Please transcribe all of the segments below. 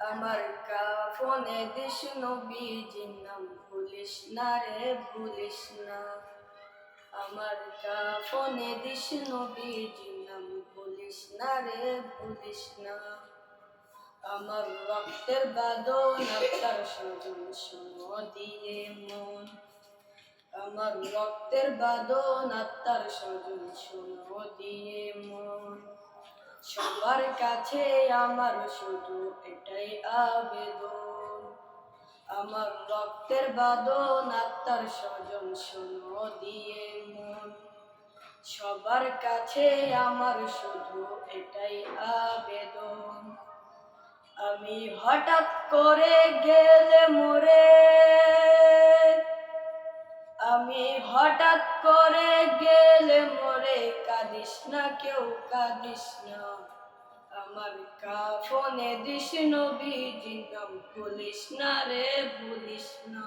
আমার কাফনে দিস নবীজির নাম ভুলিস না রে ভুলিস না আমার কাফনে নবীজির নাম ভুলিস না রে ভুলিস না আমার রক্তের বাদন আপনার সজন শুনো দিয়ে মন আমার রক্তের বাদন আত্মার স্বজন শুনো সবার কাছে আমার শুধু এটাই আবেদন। আমার রক্তের বাদন আত্মার স্বজন শুনো দিয়ে মন। সবার কাছে আমার শুধু এটাই আবেদন। আমি হঠাৎ করে গেলে মরে আমি হঠাৎ করে গেলে মরে কাঁদিস না, কেউ কাঁদিস না। আমার কাফনে দিস নবীজি নাম ভুলিস না রে, ভুলিস না।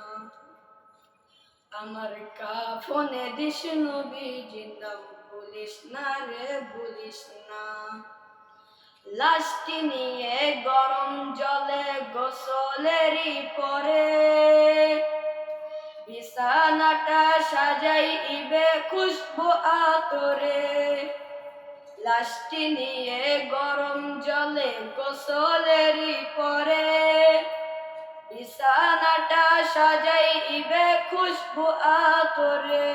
আমার কাফনে দিস নবীজি নাম ভুলিস না রে, ভুলিস না। লাশটি নিয়ে গরম জলে গোসলেরই পরে বিছানাটা সাজাই ইবে খুশবু আতরে। লাশটি নিয়ে গরম জলে গোসলেরই পরে। বিছানাটা সাজাই ইবে খুশবু আতরে।